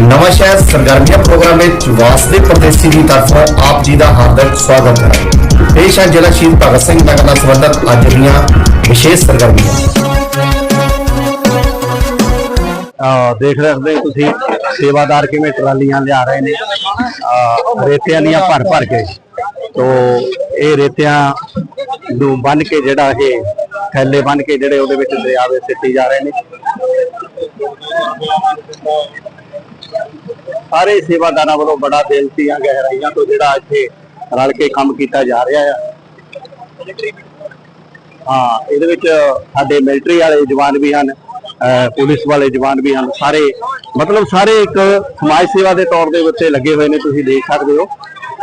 ਨਵਾਂ ਸ਼ਹਿਰ ਸਰਗਰਮੀਆਂ ਪ੍ਰੋਗਰਾਮ ਵਿੱਚ ਵਾਸਦੇ ਪ੍ਰਦੇਸ਼ੀ ਦੀ ਤਰਫੋਂ ਆਪ ਜੀ ਦਾ ਹਾਰਦਿਕ ਸਵਾਗਤ ਹੈ। ਪੇਸ਼ ਹੈ ਜ਼ਿਲ੍ਹਾ ਸ਼ਹੀਦ ਭਗਤ ਸਿੰਘ ਨਗਰ ਨਾਲ ਸੰਬੰਧਿਤ ਅੱਜ ਦੀਆਂ ਵਿਸ਼ੇਸ਼ ਸਰਗਰਮੀਆਂ। ਦੇਖ ਸਕਦੇ ਹੋ ਤੁਸੀਂ, ਸੇਵਾਦਾਰ ਕਿਵੇਂ ਟਰਾਲੀਆਂ ਲਿਆ ਰਹੇ ਨੇ। ਅਹ ਰੇਤਿਆਂ ਦੀਆਂ ਭਰ ਭਰ ਕੇ। ਤੋ, ਇਹ ਰੇਤਿਆਂ ਨੂੰ ਬੰਨ ਕੇ ਜਿਹੜਾ ਇਹ ਥੈਲੇ ਬੰਨ ਕੇ ਜਿਹੜੇ ਉਹਦੇ ਵਿੱਚ ਦਰਿਆ ਵਿੱਚ ਸਿੱਟੀ ਜਾ ਰਹੇ ਨੇ। ਸਾਰੇ ਸੇਵਾਦਾਰਾਂ ਵੱਲੋਂ ਬੜਾ ਬੇਨਤੀਆਂ ਗਹਿਰਾਈਆਂ ਤੋਂ ਜਿਹੜਾ ਇੱਥੇ ਰਲ ਕੇ ਕੰਮ ਕੀਤਾ ਜਾ ਰਿਹਾ ਆ। ਹਾਂ, ਇਹਦੇ ਵਿੱਚ ਸਾਡੇ ਮਿਲਟਰੀ ਵਾਲੇ ਜਵਾਨ ਵੀ ਹਨ ਪੁਲਿਸ ਵਾਲੇ ਜਵਾਨ ਵੀ ਹਨ, ਸਾਰੇ ਮਤਲਬ ਸਾਰੇ ਇੱਕ ਸਮਾਜ ਸੇਵਾ ਦੇ ਤੌਰ ਦੇ ਉੱਤੇ ਲੱਗੇ ਹੋਏ ਨੇ, ਤੁਸੀਂ ਦੇਖ ਸਕਦੇ ਹੋ।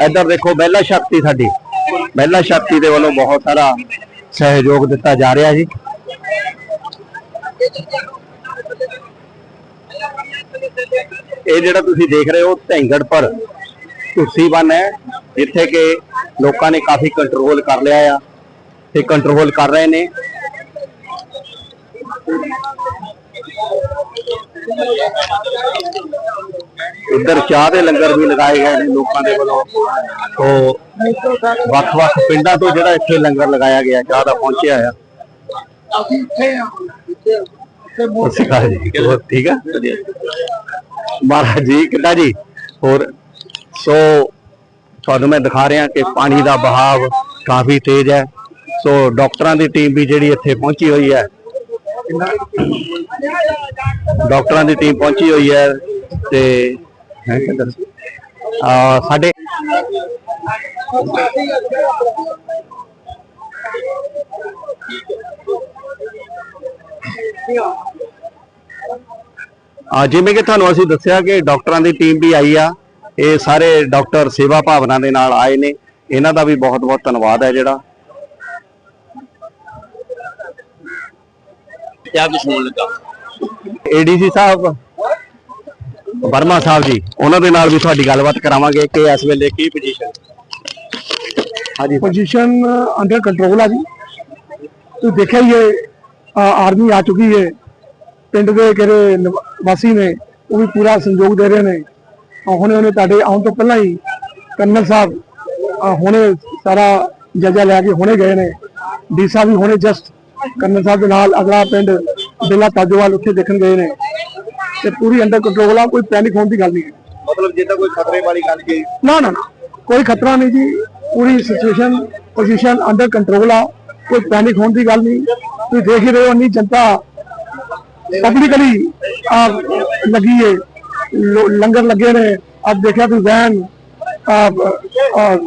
ਇੱਧਰ ਦੇਖੋ, ਮਹਿਲਾ ਸ਼ਕਤੀ ਸਾਡੀ। ਮਹਿਲਾ ਸ਼ਕਤੀ ਦੇ ਵੱਲੋਂ ਬਹੁਤ ਸਾਰਾ ਸਹਿਯੋਗ ਦਿੱਤਾ ਜਾ ਰਿਹਾ ਜੀ। ਇਹ ਜਿਹੜਾ ਤੁਸੀਂ ਦੇਖ ਰਹੇ ਹੋ ਢੈਂਗੜ ਪਰ ਤੁਸੀਂ ਬੰਨ ਹੈ, ਜਿੱਥੇ ਕਿ ਲੋਕਾਂ ਨੇ ਕਾਫੀ ਕੰਟਰੋਲ ਕਰ ਲਿਆ ਆ ਤੇ ਕੰਟਰੋਲ ਕਰ ਰਹੇ ਨੇ। ਇੱਧਰ ਚਾਹ ਦੇ ਲੰਗਰ ਵੀ ਲਗਾਏ ਗਏ ਨੇ ਲੋਕਾਂ ਦੇ ਵੱਲੋਂ। ਤੋਂ ਵੱਖ-ਵੱਖ ਪਿੰਡਾਂ ਤੋਂ ਜਿਹੜਾ ਇੱਥੇ ਲੰਗਰ ਲਗਾਇਆ ਗਿਆ, ਚਾਹ ਦਾ ਪਹੁੰਚਿਆ ਆ। ਅਸੀਂ ਸਤਿ ਸ਼੍ਰੀ ਅਕਾਲ ਜੀ ਹੋਰ ਠੀਕ ਆ? ਮਹਾਰਾਜ ਜੀ, ਕਿੱਦਾਂ ਜੀ? ਹੋਰ, ਸੋ ਤੁਹਾਨੂੰ ਮੈਂ ਦਿਖਾ ਰਿਹਾ ਕਿ ਪਾਣੀ ਦਾ ਬਹਾਵ ਕਾਫੀ ਤੇਜ਼ ਹੈ। ਸੋ ਡਾਕਟਰਾਂ ਦੀ ਟੀਮ ਵੀ ਜਿਹੜੀ ਇੱਥੇ ਪਹੁੰਚੀ ਹੋਈ ਹੈ। ਡਾਕਟਰਾਂ ਦੀ ਟੀਮ ਪਹੁੰਚੀ ਹੋਈ ਹੈ ਤੇ ਹੈ ਕਿੱਧਰ? ਆ, ਸਾਡੇ ਆ ਜਿਵੇਂ ਕਿ ਤੁਹਾਨੂੰ ਅਸੀਂ ਦੱਸਿਆ ਕਿ ਡਾਕਟਰਾਂ ਦੀ ਟੀਮ ਵੀ ਆਈ ਆ ਇਹ ਸਾਰੇ ਡਾਕਟਰ ਸੇਵਾ ਭਾਵਨਾ ਦੇ ਨਾਲ ਆਏ ਨੇ ਇਹਨਾਂ ਦਾ ਵੀ ਬਹੁਤ ਬਹੁਤ ਧੰਨਵਾਦ ਹੈ ਜਿਹੜਾ। ਕਿਆ ਕੁਝ ਹੋਣ ਲੱਗਾ। ਏਡੀਸੀ ਸਾਹਿਬ ਵਰਮਾ ਸਾਹਿਬ ਜੀ ਉਹਨਾਂ ਦੇ ਨਾਲ ਵੀ ਤੁਹਾਡੀ ਗੱਲਬਾਤ ਕਰਾਵਾਂਗੇ ਕਿ ਇਸ ਵੇਲੇ ਕੀ ਪੋਜੀਸ਼ਨ ਹਾਂਜੀ। ਪੋਜੀਸ਼ਨ ਅੰਡਰ ਕੰਟਰੋਲ ਆ ਜੀ। ਤੁਸੀਂ ਦੇਖਿਆ ਹੀ ਆਰਮੀ ਆ ਚੁੱਕੀ ਹੈ ਪਿੰਡ ਦੇ ਕਿਹੜੇ ਵਾਸੀ ਨੇ ਉਹ ਵੀ ਪੂਰਾ ਸੰਯੋਗ ਦੇ ਰਹੇ ਨੇ। ਹੁਣੇ ਉਹਨੇ ਤੁਹਾਡੇ ਆਉਣ ਤੋਂ ਪਹਿਲਾਂ ਹੀ ਕੰਨਲ ਸਾਹਿਬ ਹੁਣੇ ਸਾਰਾ ਜਜਾ ਲੈ ਕੇ ਹੁਣੇ ਗਏ ਨੇ। ਡੀਸਾ ਵੀ ਹੁਣੇ ਜਸਟ ਕੰਨਲ ਸਾਹਿਬ ਦੇ ਨਾਲ ਅਗਲਾ ਪਿੰਡ ਬੇਲਾ ਤਾਜੋਵਾਲ ਉੱਥੇ ਦੇਖਣ ਗਏ ਨੇ। ਤੇ ਪੂਰੀ ਅੰਡਰ ਕੰਟਰੋਲ ਆ ਕੋਈ ਪੈਨਿਕ ਹੋਣ ਦੀ ਗੱਲ ਨਹੀਂ ਮਤਲਬ ਜੇ ਤਾਂ ਕੋਈ ਖਤਰੇ ਵਾਲੀ ਗੱਲ ਕੀ ਨਾ ਨਾ ਕੋਈ ਖਤਰਾ ਨਹੀਂ ਜੀ। ਪੂਰੀ ਸਿਚੁਏਸ਼ਨ ਪੋਜੀਸ਼ਨ ਅੰਡਰ ਕੰਟਰੋਲ ਆ ਕੋਈ ਪੈਨਿਕ ਹੋਣ ਦੀ ਗੱਲ ਨਹੀਂ। ਤੁਸੀਂ ਦੇਖ ਹੀ ਰਹੇ ਹੋ, ਇੰਨੀ ਜਨਤਾ ਪਬਲਿਕਲੀ ਆ ਲੱਗੀ ਹੈ ਲੰਗਰ ਲੱਗੇ ਨੇ। ਆਪ ਦੇਖਿਆ ਤੁਸੀਂ ਵੈਨ ਆ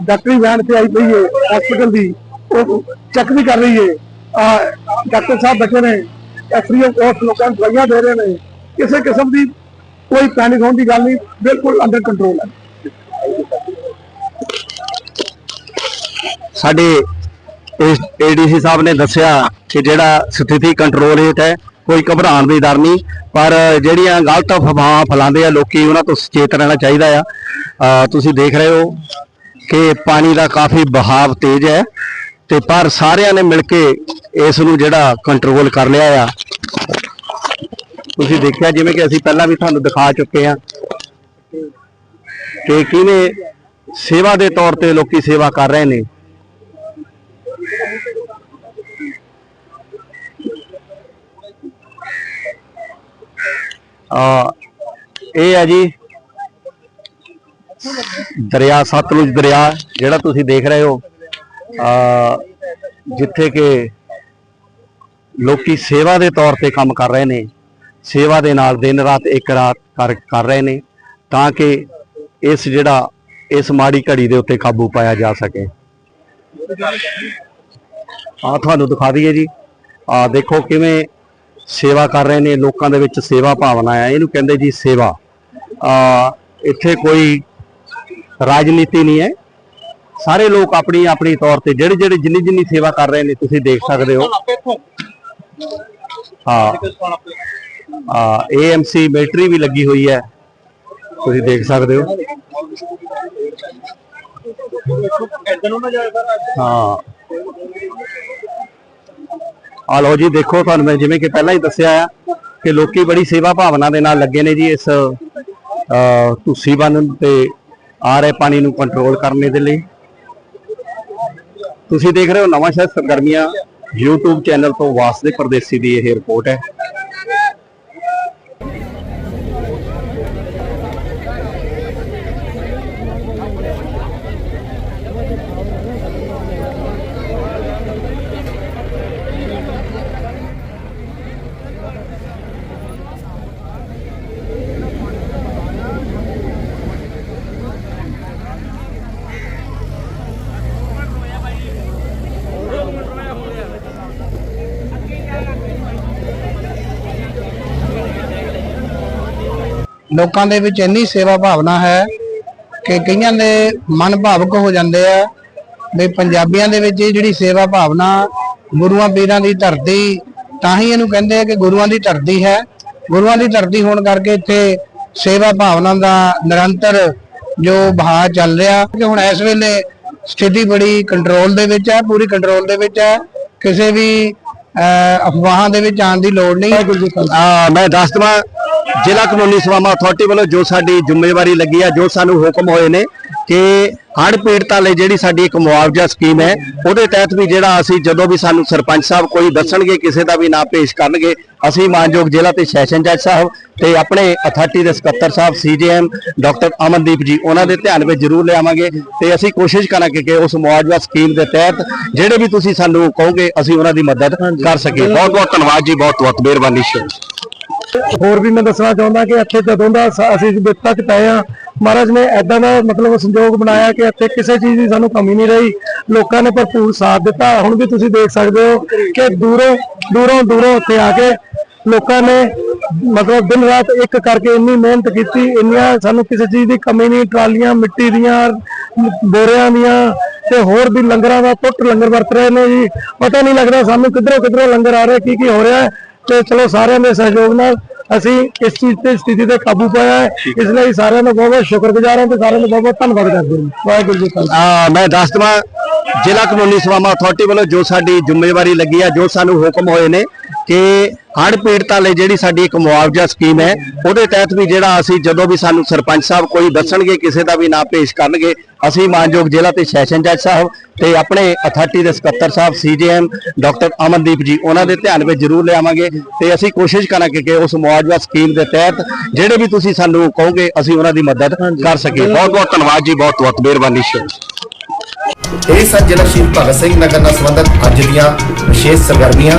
ਡਾਕਟਰੀ ਵੈਨ ਤੇ ਆਈ ਪਈ ਹੈ ਹਸਪੀਟਲ ਦੀ। ਉਹ ਚੈੱਕ ਵੀ ਕਰ ਰਹੀ ਹੈ ਆ ਡਾਕਟਰ ਸਾਹਿਬ ਬੈਠੇ ਨੇ। ਫ੍ਰੀ ਆਫ ਲੋਕਾਂ ਨੂੰ ਦਵਾਈਆਂ ਦੇ ਰਹੇ ਨੇ। ਕਿਸੇ ਕਿਸਮ ਦੀ ਕੋਈ ਪੈਨਿਕ ਹੋਣ ਦੀ ਗੱਲ ਨਹੀਂ। ਬਿਲਕੁਲ ਅੰਡਰ ਕੰਟਰੋਲ ਹੈ। ਸਾਡੇ ਇਸ ਏਡੀਸੀ ਸਾਹਿਬ ਨੇ ਦੱਸਿਆ ਕਿ ਜਿਹੜਾ ਸਥਿਤੀ ਕੰਟਰੋਲ ਹੇਠ ਹੈ, ਕੋਈ ਘਬਰਾਉਣ ਦੀ ਦਰ ਨਹੀਂ, ਪਰ ਜਿਹੜੀਆਂ ਗਲਤ ਅਫਵਾਹਾਂ ਫੈਲਾਉਂਦੇ ਆ ਲੋਕੀ, ਉਹਨਾਂ ਤੋਂ ਸੁਚੇਤ ਰਹਿਣਾ ਚਾਹੀਦਾ ਆ। ਤੁਸੀਂ ਦੇਖ ਰਹੇ ਹੋ ਕਿ ਪਾਣੀ ਦਾ ਕਾਫੀ ਬਹਾਵ ਤੇਜ਼ ਹੈ ਤੇ ਪਰ ਸਾਰਿਆਂ ਨੇ ਮਿਲ ਕੇ ਇਸ ਨੂੰ ਜਿਹੜਾ ਕੰਟਰੋਲ ਕਰ ਲਿਆ ਆ। ਤੁਸੀਂ ਦੇਖਿਆ ਜਿਵੇਂ ਕਿ ਅਸੀਂ ਪਹਿਲਾਂ ਵੀ ਤੁਹਾਨੂੰ ਦਿਖਾ ਚੁੱਕੇ ਆ ਕਿ ਕਿਵੇਂ ਸੇਵਾ ਦੇ ਤੌਰ ਤੇ ਲੋਕੀ ਸੇਵਾ ਕਰ ਰਹੇ ਨੇ। ਆ, ਇਹ ਹੈ ਜੀ ਦਰਿਆ, ਸਤਲੁਜ ਦਰਿਆ, ਜਿਹੜਾ ਤੁਸੀਂ ਦੇਖ ਰਹੇ ਹੋ, ਆ, ਜਿੱਥੇ ਕਿ ਲੋਕੀ ਸੇਵਾ ਦੇ ਤੌਰ ਤੇ ਕੰਮ ਕਰ ਰਹੇ ਨੇ, ਸੇਵਾ ਦੇ ਨਾਲ ਦਿਨ ਰਾਤ, ਇੱਕ ਰਾਤ ਕਰ ਕਰ ਰਹੇ ਨੇ, ਤਾਂ ਕਿ ਇਸ ਜਿਹੜਾ, ਇਸ ਮਾੜੀ ਘੜੀ ਦੇ ਉੱਤੇ ਕਾਬੂ ਪਾਇਆ ਜਾ ਸਕੇ। ਆ ਤੁਹਾਨੂੰ ਦਿਖਾ ਦਈਏ ਜੀ। ਆ ਦੇਖੋ ਕਿਵੇਂ ਸੇਵਾ ਕਰ ਰਹੇ ਨੇ, ਲੋਕਾਂ ਦੇ ਵਿੱਚ ਸੇਵਾ ਭਾਵਨਾ ਆ। ਇਹਨੂੰ ਕਹਿੰਦੇ ਜੀ ਸੇਵਾ। ਆ, ਇੱਥੇ ਕੋਈ ਰਾਜਨੀਤੀ ਨਹੀਂ ਹੈ। ਸਾਰੇ ਲੋਕ ਆਪਣੀ ਆਪਣੀ ਤੌਰ ਤੇ ਜਿਹੜੇ ਜਿਹੜੇ ਜਿੰਨੀ ਜਿੰਨੀ ਸੇਵਾ ਕਰ ਰਹੇ ਨੇ, ਤੁਸੀਂ ਦੇਖ ਸਕਦੇ ਹੋ। ਹਾਂ। ਆ ਏਐਮਸੀ ਮਿਲਟਰੀ ਵੀ ਲੱਗੀ ਹੋਈ ਹੈ। ਤੁਸੀਂ ਦੇਖ ਸਕਦੇ ਹੋ। ਹਾਂ। ਆ ਲਓ ਜੀ, ਦੇਖੋ ਤੁਹਾਨੂੰ ਮੈਂ ਜਿਵੇਂ ਕਿ ਪਹਿਲਾਂ ਹੀ ਦੱਸਿਆ ਆ ਕਿ ਲੋਕੀ ਬੜੀ ਸੇਵਾ ਭਾਵਨਾ ਦੇ ਨਾਲ ਲੱਗੇ ਨੇ ਜੀ ਇਸ, ਅਹ ਤੁਸੀਂ ਬੰਨ ਤੇ ਆ ਰਹੇ ਪਾਣੀ ਨੂੰ ਕੰਟਰੋਲ ਕਰਨ ਦੇ ਲਈ। ਤੁਸੀਂ ਦੇਖ ਰਹੇ ਹੋ ਨਵਾਂ ਸ਼ਹਿਰ ਸਰਗਰਮੀਆਂ YouTube ਚੈਨਲ ਤੋਂ ਵਾਸਦੇ ਪਰਦੇਸੀ ਦੀ ਇਹ ਰਿਪੋਰਟ ਹੈ। ਲੋਕਾਂ ਦੇ ਵਿੱਚ ਇੰਨੀ ਸੇਵਾ ਭਾਵਨਾ ਹੈ ਕਿ ਕਈਆਂ ਦੇ ਮਨ ਭਾਵਕ ਹੋ ਜਾਂਦੇ ਆ ਵੀ ਪੰਜਾਬੀਆਂ ਦੇ ਵਿੱਚ ਇਹ ਜਿਹੜੀ ਸੇਵਾ ਭਾਵਨਾ ਗੁਰੂਆਂ ਪੀਰਾਂ ਦੀ ਧਰਤੀ ਤਾਂ ਹੀ ਇਹਨੂੰ ਕਹਿੰਦੇ ਆ ਕਿ ਗੁਰੂਆਂ ਦੀ ਧਰਤੀ ਹੈ। ਗੁਰੂਆਂ ਦੀ ਧਰਤੀ ਹੋਣ ਕਰਕੇ ਇੱਥੇ ਸੇਵਾ ਭਾਵਨਾ ਦਾ ਨਿਰੰਤਰ ਜੋ ਵਹਾਅ ਚੱਲ ਰਿਹਾ ਕਿ ਹੁਣ ਇਸ ਵੇਲੇ ਸਥਿਤੀ ਬੜੀ ਕੰਟਰੋਲ ਦੇ ਵਿੱਚ ਹੈ ਪੂਰੀ ਕੰਟਰੋਲ ਦੇ ਵਿੱਚ ਹੈ। ਕਿਸੇ ਵੀ ਅਫਵਾਹਾਂ ਦੇ ਵਿੱਚ ਆਉਣ ਦੀ ਲੋੜ ਨਹੀਂ। ਮੈਂ ਦੱਸ ਦਵਾਂ ਜ਼ਿਲ੍ਹਾ ਕਾਨੂੰਨੀ ਸੇਵਾਵਾਂ ਅਥਾਰਟੀ ਵੱਲੋਂ ਜੋ ਸਾਡੀ ਜ਼ਿੰਮੇਵਾਰੀ ਲੱਗੀ ਆ, ਜੋ ਸਾਨੂੰ ਹੁਕਮ ਹੋਏ ਨੇ ਕਿ ਹੜ੍ਹ ਪੀੜਤਾਂ ਲਈ ਜਿਹੜੀ ਸਾਡੀ ਇੱਕ ਮੁਆਵਜ਼ਾ ਸਕੀਮ ਹੈ, ਉਹਦੇ ਤਹਿਤ ਵੀ ਜਿਹੜਾ ਅਸੀਂ ਜਦੋਂ ਵੀ ਸਾਨੂੰ ਸਰਪੰਚ ਸਾਹਿਬ ਕੋਈ ਦੱਸਣਗੇ, ਕਿਸੇ ਦਾ ਵੀ ਨਾਂ ਪੇਸ਼ ਕਰਨਗੇ, ਅਸੀਂ ਮਾਨਯੋਗ ਜ਼ਿਲ੍ਹਾ ਤੇ ਸੈਸ਼ਨ ਜੱਜ ਸਾਹਿਬ ਤੇ ਆਪਣੇ ਅਥਾਰਟੀ ਦੇ ਸਕੱਤਰ ਸਾਹਿਬ, ਸੀਜੀਐਮ ਡਾਕਟਰ ਅਮਨਦੀਪ ਜੀ, ਉਹਨਾਂ ਦੇ ਧਿਆਨ ਵਿੱਚ ਜ਼ਰੂਰ ਲਿਆਵਾਂਗੇ ਤੇ ਅਸੀਂ ਕੋਸ਼ਿਸ਼ ਕਰਾਂਗੇ ਕਿ ਉਸ ਮੁਆਵਜ਼ਾ ਸਕੀਮ ਦੇ ਤਹਿਤ ਜਿਹੜੇ ਵੀ ਤੁਸੀਂ ਸਾਨੂੰ ਕਹੋਗੇ, ਅਸੀਂ ਉਹਨਾਂ ਦੀ ਮਦਦ ਕਰ ਸਕੀਏ। ਬਹੁਤ ਬਹੁਤ ਧੰਨਵਾਦ ਜੀ ਬਹੁਤ ਬਹੁਤ ਮਿਹਰਬਾਨੀ। ਸ਼ੁਕਰੀਆ ਹੋਰ ਵੀ ਮੈਂ ਦੱਸਣਾ ਚਾਹੁੰਦਾ ਕਿ ਇੱਥੇ ਜਦੋਂ ਦਾ ਅਸੀਂ ਬਿਪਤਾ ਚ ਪਏ ਆ ਮਹਾਰਾਜ ਨੇ ਐਦਾਂ ਦਾ ਮਤਲਬ ਸੰਯੋਗ ਬਣਾਇਆ ਕਿ ਇੱਥੇ ਕਿਸੇ ਚੀਜ਼ ਦੀ ਸਾਨੂੰ ਕਮੀ ਨਹੀਂ ਰਹੀ। ਲੋਕਾਂ ਨੇ ਭਰਪੂਰ ਸਾਥ ਦਿੱਤਾ। ਹੁਣ ਵੀ ਤੁਸੀਂ ਦੇਖ ਸਕਦੇ ਹੋ ਕਿ ਦੂਰੋਂ ਦੂਰੋਂ ਦੂਰੋਂ ਇੱਥੇ ਆ ਕੇ ਲੋਕਾਂ ਨੇ ਮਤਲਬ ਦਿਨ ਰਾਤ ਇੱਕ ਕਰਕੇ ਇੰਨੀ ਮਿਹਨਤ ਕੀਤੀ, ਇੰਨੀਆਂ ਸਾਨੂੰ ਕਿਸੇ ਚੀਜ਼ ਦੀ ਕਮੀ ਨਹੀਂ, ਟਰਾਲੀਆਂ, ਮਿੱਟੀ ਦੀਆਂ, ਬੋਰਿਆਂ ਦੀਆਂ ਤੇ ਹੋਰ ਵੀ ਲੰਗਰਾਂ ਦਾ ਟੁੱਟ ਲੰਗਰ ਵਰਤ ਰਹੇ ਨੇ ਜੀ। ਪਤਾ ਨਹੀਂ ਲੱਗਦਾ ਸਾਨੂੰ ਕਿਧਰੋਂ ਕਿਧਰੋਂ ਲੰਗਰ ਆ ਰਿਹਾ, ਕੀ ਕੀ ਹੋ ਰਿਹਾ ਤੇ ਚਲੋ ਸਾਰਿਆਂ ਦੇ ਸਹਿਯੋਗ ਨਾਲ ਅਸੀਂ ਇਸ ਚੀਜ਼ ਤੇ ਸਥਿਤੀ ਤੇ ਕਾਬੂ ਪਾਇਆ ਹੈ। ਇਸ ਲਈ ਸਾਰਿਆਂ ਦਾ ਬਹੁਤ ਬਹੁਤ ਸ਼ੁਕਰਗੁਜ਼ਾਰ ਹਾਂ ਤੇ ਸਾਰਿਆਂ ਦਾ ਬਹੁਤ ਬਹੁਤ ਧੰਨਵਾਦ ਕਰਦੇ ਹਾਂ। ਵਾਹਿਗੁਰੂ ਜੀ ਕਾ ਮੈਂ ਦੱਸ ਦਵਾਂ ਜ਼ਿਲ੍ਹਾ ਕਾਨੂੰਨੀ ਸੇਵਾਵਾਂ ਅਥਾਰਟੀ ਵੱਲੋਂ ਜੋ ਸਾਡੀ ਜ਼ਿੰਮੇਵਾਰੀ ਲੱਗੀ ਆ ਜੋ ਸਾਨੂੰ ਹੁਕਮ ਹੋਏ ਨੇ ਕਿ ਹੜ੍ਹ ਪੀੜਤਾਂ ਲਈ ਜਿਹੜੀ ਸਾਡੀ ਇੱਕ ਮੁਆਵਜ਼ਾ ਸਕੀਮ ਹੈ ਉਹਦੇ ਤਹਿਤ ਵੀ ਜਿਹੜਾ ਅਸੀਂ ਜਦੋਂ ਵੀ ਸਾਨੂੰ ਸਰਪੰਚ ਸਾਹਿਬ ਕੋਈ ਦੱਸਣਗੇ ਕਿਸੇ ਦਾ ਵੀ ਨਾਂ ਪੇਸ਼ ਕਰਨਗੇ ਅਸੀਂ ਮਾਨਯੋਗ ਜ਼ਿਲ੍ਹਾ ਤੇ ਸੈਸ਼ਨ ਜੱਜ ਸਾਹਿਬ ਤੇ ਆਪਣੇ ਅਥਾਰਟੀ ਦੇ ਸਕੱਤਰ ਸਾਹਿਬ ਸੀਜੀਐਮ ਡਾਕਟਰ ਅਮਨਦੀਪ ਜੀ ਉਹਨਾਂ ਦੇ ਧਿਆਨ ਵਿੱਚ ਜ਼ਰੂਰ ਲਿਆਵਾਂਗੇ ਤੇ ਅਸੀਂ ਕੋਸ਼ਿਸ਼ ਕਰਾਂਗੇ ਕਿ ਉਸ ਮੁਆਵਜ਼ਾ ਸਕੀਮ ਦੇ ਤਹਿਤ ਜਿਹੜੇ ਵੀ ਤੁਸੀਂ ਸਾਨੂੰ ਕਹੋਗੇ ਅਸੀਂ ਉਹਨਾਂ ਦੀ ਮਦਦ ਕਰ ਸਕੀਏ। ਬਹੁਤ ਬਹੁਤ ਧੰਨਵਾਦ ਜੀ ਬਹੁਤ ਬਹੁਤ ਮਿਹਰਬਾਨੀ ਸ਼ੁਕਰੀਆ ਇਹ ਸਨ ਜ਼ਿਲ੍ਹਾ ਸ਼ਹੀਦ ਭਗਤ ਸਿੰਘ ਨਗਰ ਨਾਲ ਸੰਬੰਧਿਤ ਅੱਜ ਦੀਆਂ ਵਿਸ਼ੇਸ਼ ਸਰਗਰਮੀਆਂ।